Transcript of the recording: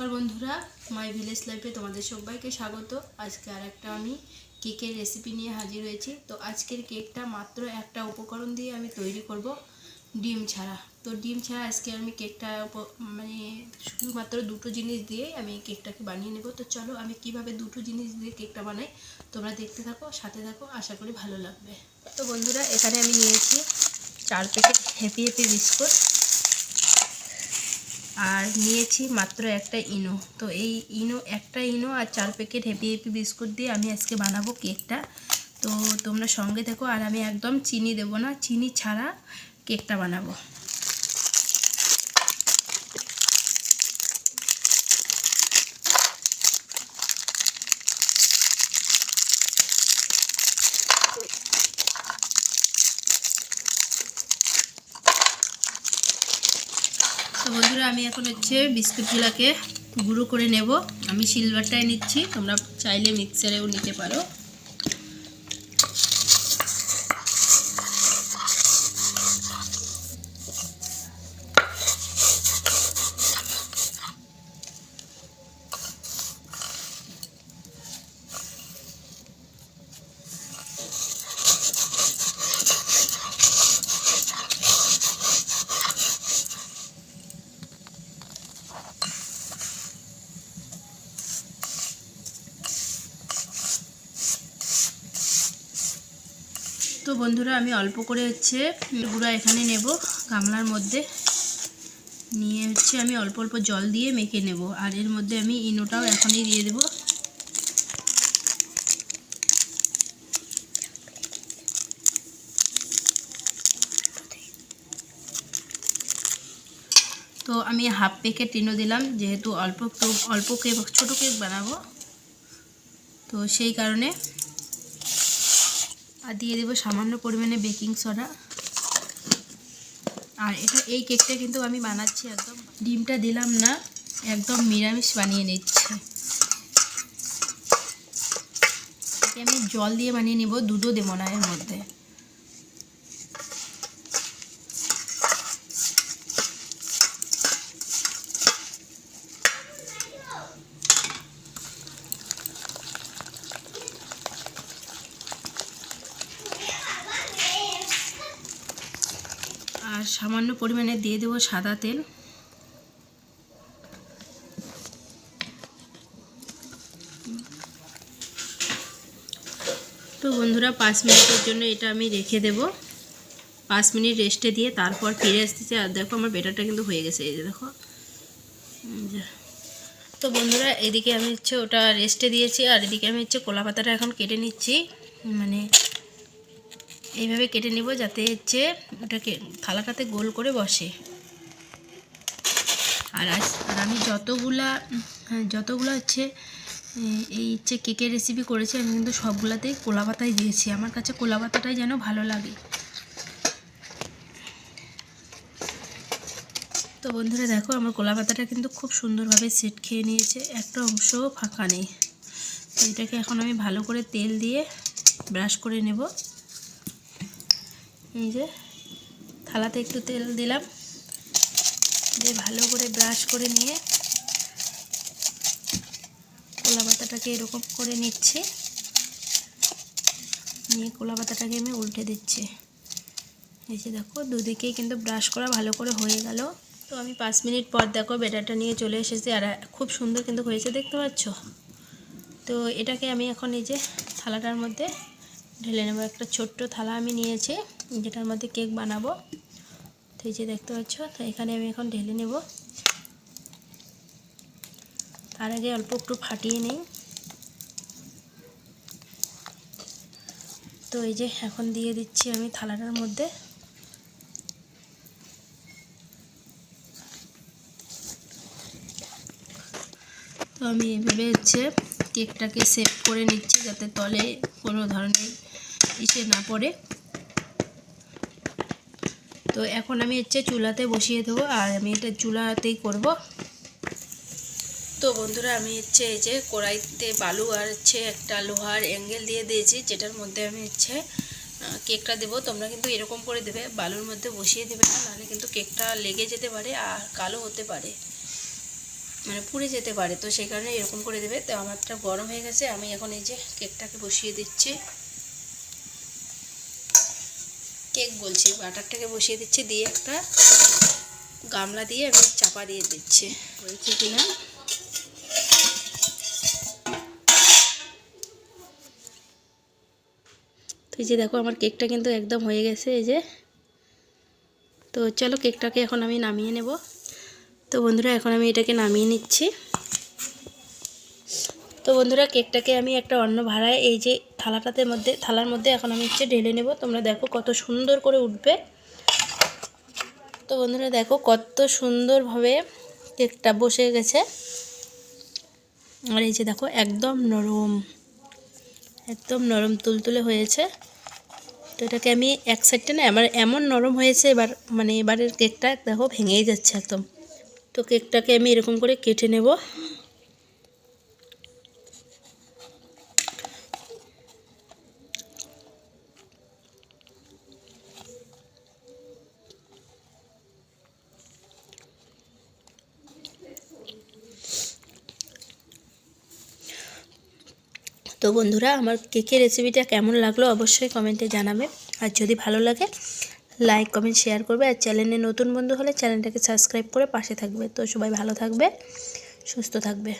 নমস্কার বন্ধুরা my village লাইফে তোমাদের সবাইকে স্বাগত। আজকে আর একটা আমি কেকের রেসিপি নিয়ে হাজির হয়েছি। তো আজকের কেকটা মাত্র একটা উপকরণ দিয়ে আমি তৈরি করব ডিম ছাড়া। তো ডিম ছাড়া আজকে আমি কেকটা মানে শুধুমাত্র দুটো জিনিস দিয়ে আমি কেকটাকে বানিয়ে নেব। তো চলো আমি কীভাবে দুটো জিনিস দিয়ে কেকটা বানাই, তোমরা দেখতে থাকো, সাথে থাকো, আশা করি ভালো লাগবে। তো বন্ধুরা, এখানে আমি নিয়েছি চার প্যাকেট হ্যাপি হ্যাপি বিস্কুট। আর নিয়েছি মাত্র একটা ইনো। তো এই ইনো, একটা ইনো আর চার প্যাকেট হ্যাপি হ্যাপি বিস্কুট দিয়ে আমি আজকে বানাবো কেকটা। তো তোমরা সঙ্গে দেখো আর আমি একদম চিনি দেবো না, চিনি ছাড়া কেকটা বানাবো তো বন্ধুরা আমি এখন হচ্ছে বিস্কুটগুলোকে গুঁড়ো করে নেব। আমি সিলভারটাই নিচ্ছি, তোমরা চাইলে মিক্সারেও নিতে পারো। তো বন্ধুরা, আমি অল্প করে হচ্ছে গুঁড়া এখানে নেব, গামলার মধ্যে। নিয়ে হচ্ছে আমি অল্প অল্প জল দিয়ে মেখে নেব। আর এর মধ্যে আমি ইনোটাও এখনই দিয়ে দেব। তো আমি হাফ প্যাকেট ইনো দিলাম, যেহেতু অল্প অল্প কেক, ছোটো কেক বানাবো। তো সেই কারণে আর দিয়ে দেবো সামান্য পরিমাণে বেকিং সোডা। আর এটা এই কেকটা কিন্তু আমি বানাচ্ছি একদম। ডিমটা দিলাম না, একদম নিরামিষ বানিয়ে নিচ্ছে। আমি জল দিয়ে বানিয়ে নেব দুধও দেবো না এর মধ্যে। আর সামান্য পরিমাণে দিয়ে দেবো সাদা তেল। তো বন্ধুরা, পাঁচ মিনিটের জন্য এটা আমি রেখে দেব। পাঁচ মিনিট রেস্টে দিয়ে তারপর ফিরে আসতেছি। আর দেখো, আমার বেটারটা কিন্তু হয়ে গেছে, এই যে দেখো। তো বন্ধুরা, এদিকে আমি হচ্ছে ওটা রেস্টে দিয়েছি। আর এদিকে আমি হচ্ছে কলা পাতাটা এখন কেটে নিচ্ছি। মানে এইভাবে কেটে নিব যাতে হচ্ছে ওটাকে থালাটাতে গোল করে বসে। আর আর আমি যতগুলা হ্যাঁ, যতগুলো হচ্ছে এই হচ্ছে কেকের রেসিপি করেছি আমি কিন্তু সবগুলাতেই কোলা পাতাই দিয়েছি। আমার কাছে কোলা পাতাটাই যেন ভালো লাগে। তো বন্ধুরা দেখো আমার কোলা পাতাটা কিন্তু খুব সুন্দরভাবে সেট খেয়ে নিয়েছে একটা অংশ ফাঁকা নেই। তো এটাকে এখন আমি ভালো করে তেল দিয়ে ব্রাশ করে নেব। এই যে থালাতে একটু তেল দিলাম। দিয়ে ভালো করে ব্রাশ করে নিয়ে কলা পাতাটাকে এরকম করে নিচ্ছি। নিয়ে কলা পাতাটাকে আমি উল্টে দিচ্ছি। এই যে দেখো, দুদিকেই কিন্তু ব্রাশ করা ভালো করে হয়ে গেল। তো আমি পাঁচ মিনিট পর দেখো বেটারটা নিয়ে চলে এসেছি আর খুব সুন্দর কিন্তু হয়েছে, দেখতে পাচ্ছ? তো এটাকে আমি এখন এই যে থালাটার মধ্যে ঢেলে নেব। একটা ছোট্ট থালা আমি নিয়েছি। যেটার মধ্যে কেক বানাবো। তো এই যে দেখতে পাচ্ছ, তো এখানে আমি এখন ঢেলে নেব। তার আগে অল্প একটু ফাটিয়ে নেই। তো এই যে এখন দিয়ে দিচ্ছি আমি থালাটার মধ্যে। তো আমি এভাবে হচ্ছে কেকটাকে সেভ করে নিচ্ছি যাতে তলে কোনো ধরনের ইসে না পড়ে। তো এখন আমি হচ্ছে চুলাতে বসিয়ে দেবো আর আমি এটা চুলাতেই করব। তো বন্ধুরা, আমি হচ্ছে এই যে কড়াইতে বালু আর হচ্ছে একটা লোহার অ্যাঙ্গেল দিয়ে দিয়েছি, যেটার মধ্যে আমি হচ্ছে কেকটা দেবো। তোমরা কিন্তু এরকম করে দেবে, বালুর মধ্যে বসিয়ে দেবে না, নাহলে কিন্তু কেকটা লেগে যেতে পারে আর কালো হতে পারে মানে পুড়ে যেতে পারে। তো সেই কারণে এরকম করে দেবে। তো আমারটা গরম হয়ে গেছে, আমি এখন এই যে কেকটাকে বসিয়ে দিচ্ছি। কেক বলছি, বাটারটাকে বসিয়ে দিচ্ছি, দিয়ে একটা গামলা দিয়ে আমি চাপা দিয়ে দিচ্ছি। হয়েছে কিনা তো এই যে দেখো, আমার কেকটা কিন্তু একদম হয়ে গেছে, এই যে। তো চলো, কেকটাকে এখন আমি নামিয়ে নেব। তো বন্ধুরা, এখন আমি এটাকে নামিয়ে নিচ্ছি। তো বন্ধুরা কেকটাকে আমি একটা অন্য ভাড়ায় এই যে থালাটাতে মধ্যে, থালার মধ্যে এখন আমি হচ্ছে ঢেলে নেব। তোমরা দেখো কত সুন্দর করে উঠবে। তো বন্ধুরা দেখো কত সুন্দরভাবে কেকটা বসে গেছে। আর এই যে দেখো একদম নরম একদম নরম তুলতুলে হয়েছে। তো এটাকে আমি এক সাইডটা না, আমার এমন নরম হয়েছে এবার মানে এবারের কেকটা দেখো ভেঙেই যাচ্ছে একদম। তো কেকটাকে আমি এরকম করে কেটে নেব। তো বন্ধুরা, আমার কেকের রেসিপিটা কেমন লাগল অবশ্যই কমেন্টে জানাবে। আর যদি ভালো লাগে লাইক কমেন্ট শেয়ার করবে। আর চ্যানেলে নতুন বন্ধু হলে চ্যানেলটাকে সাবস্ক্রাইব করে পাশে থাকবে। তো সবাই ভালো থাকবে, সুস্থ থাকবে।